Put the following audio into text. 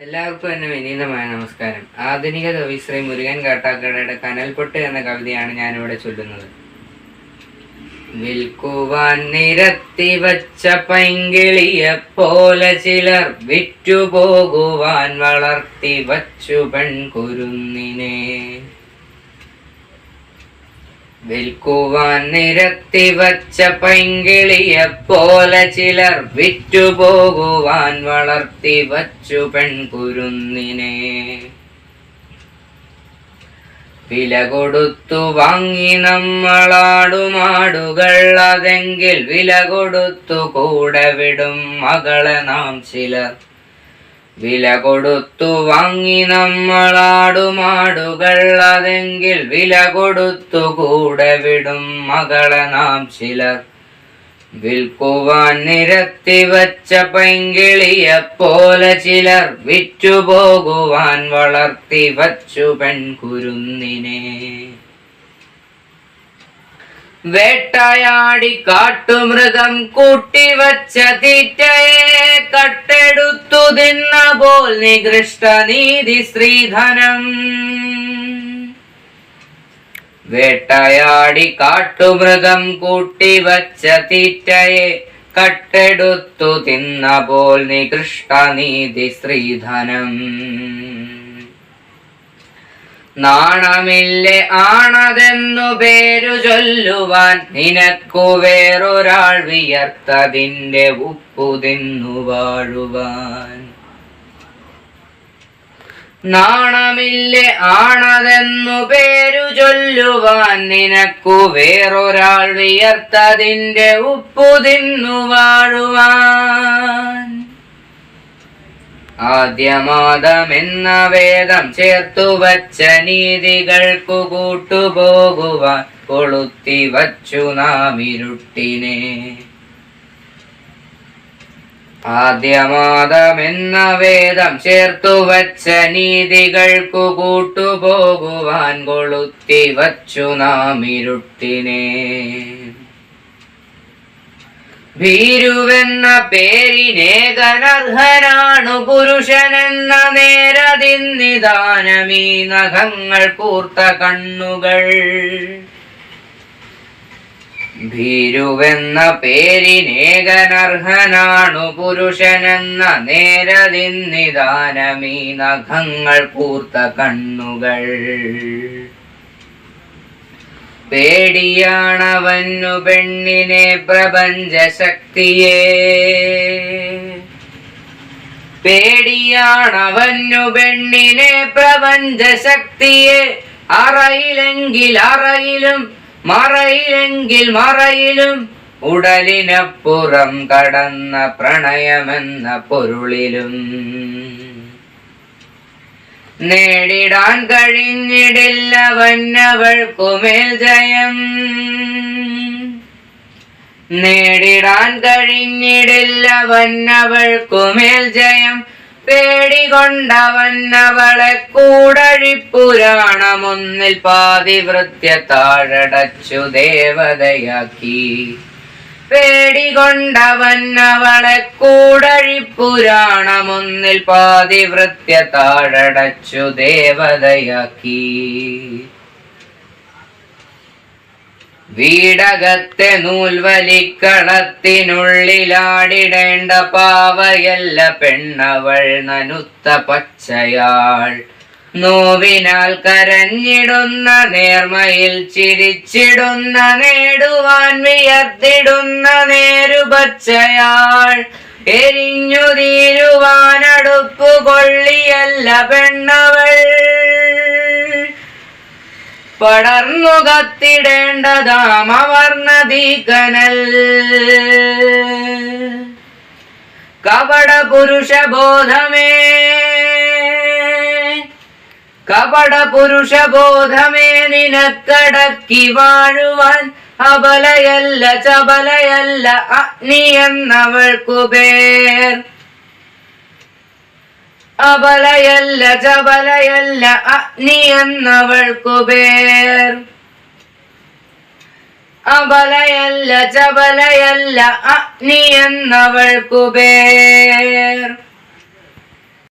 എല്ലാവർക്കും എന്നെ വിനീതമായ നമസ്കാരം. ആധുനിക കവി ശ്രീ മുരുകൻ കാട്ടാക്കടയുടെ കനൽപൊട്ട് എന്ന കവിതയാണ് ഞാനിവിടെ ചൊല്ലുന്നത്. വിൽക്കുവാൻ നിരത്തി വച്ച പൈങ്കിളിയെ പോലെ ചിലർ വിറ്റുപോകുവാൻ വളർത്തി വച്ചു പെൺകുരുന്നിനെ. വിൽക്കുവാൻ നിരത്തി വച്ച പൈങ്കിളിയെ പോലെ ചിലർ വിറ്റുപോകുവാൻ വളർത്തി വച്ചു പെൺകുരുന്നിനെ. വില കൊടുത്തു വാങ്ങി നമ്മളാടുമാടുകൾ അതെങ്കിൽ വില കൊടുത്തു കൂടെ വിടും മകളെ നാം ചിലർ. വില കൊടുത്തു വാങ്ങി നമ്മളാടുമാടുകൾ. അതെങ്കിൽ വില കൊടുത്തു കൂടെ വിടും മകളെ നാം ചിലർ. വിൽക്കുവാൻ നിരത്തി വച്ച പൈങ്കിളിയെ പോലെ ചിലർ വിറ്റുപോകുവാൻ വളർത്തി വച്ചു പെൺകുരുന്നിനെ. വേട്ടയാടി കാട്ടുമൃഗം കൂട്ടിവച്ച തീറ്റയെ കട്ടെടുത്തു തിന്ന പോൽ നികൃഷ്ട നീതി ശ്രീധനം വേട്ടയാടി കാട്ടുമൃഗം കൂട്ടിവച്ച തീറ്റയെ കട്ടെടുത്തു തിന്ന പോൽ നികൃഷ്ട നീതി ശ്രീധനം നാണമില്ലേ ആണതെന്നു പേരു ചൊല്ലുവാൻ നിനക്കു വേറൊരാൾ വിയർത്തതിന്റെ ഉപ്പു തിന്നു വാഴുവാൻ. നാണമില്ലേ ആണതെന്നു പേരു ചൊല്ലുവാൻ നിനക്കു വേറൊരാൾ വിയർത്തതിന്റെ ഉപ്പു തിന്നു വാഴുവാൻ. ആദ്യമാദമെന്ന വേദം ചേർത്തു വച്ച നീതികൾക്കു കൂട്ടുപോകുവാൻ കൊളുത്തി വച്ചു നാം ഇരുട്ടിനെ ആദ്യമാദമെന്ന വേദം ചേർത്തു വച്ച നീതികൾക്കു കൂട്ടുപോകുവാൻ കൊളുത്തി വച്ചു നാം ഇരുട്ടിനെ ഭീരുവെന്ന പേരിനേകനർഹനാണു പുരുഷനെന്ന നേരതിന്നിദാനമീ നഖങ്ങൾ കൂർത്ത കണ്ണുകൾ. ഭീരുവെന്ന പേരിനേകനർഹനാണു പുരുഷനെന്ന നേരതിന്നിദാനമീ നഖങ്ങൾ കൂർത്ത കണ്ണുകൾ. പേടിയാണവന്നു പെണ്ണിനെ പ്രപഞ്ച ശക്തിയെ പേടിയാണവന്നു പെണ്ണിനെ പ്രപഞ്ച ശക്തിയെ അറയിലെങ്കിൽ അറയിലും മറയിലെങ്കിൽ മറയിലും ഉടലിനപ്പുറം കടന്ന പ്രണയമെന്ന പൊരുളിലും. നേടിടാൻ കഴിഞ്ഞിടില്ല വന്നവൾക്കുമേൽ ജയം. നേടിടാൻ കഴിഞ്ഞിടില്ല വന്നവൾക്കുമേൽ ജയം. പേടികൊണ്ടവന്നവളെ കൂടഴിപ്പുരാണമൊന്നിൽ പാതിവൃത്യ താഴടച്ചു ദേവതയാക്കി. പേടികൊണ്ടവന്നവളെ കൂടഴിപ്പുരാണമൊന്നിൽ പാതിവൃത്യ താഴടച്ചു ദേവതയാക്കി. വീടകത്തെ നൂൽവലിക്കളത്തിനുള്ളിലാടിടേണ്ട പാവയല്ല പെണ്ണവൾ നനുത്ത പച്ചയാൾ. നോവിനാൽ കരഞ്ഞിടുന്ന നേർമയിൽ ചിരിച്ചിടുന്ന നേടുവാൻ വിയർത്തിടുന്ന നേരുപച്ചയാൾ. എരിഞ്ഞു തീരുവാനടുപ്പു കൊള്ളിയല്ല പെണ്ണവൾ. പടർന്നു കത്തിടേണ്ടതാം അവർണതീകനൽ കപട പുരുഷബോധമേ കപട പുരുഷബോധമേ നിനക്കടക്കി വാഴുവാൻ അബലയല്ല ചബലയല്ല അഗ്നി എന്നവൾക്കു പേർ. അബലയല്ല ചബലയല്ല അഗ്നി എന്നവൾക്കു പേർ. അബലയല്ല ചബലയല്ല അഗ്നി എന്നവൾക്കു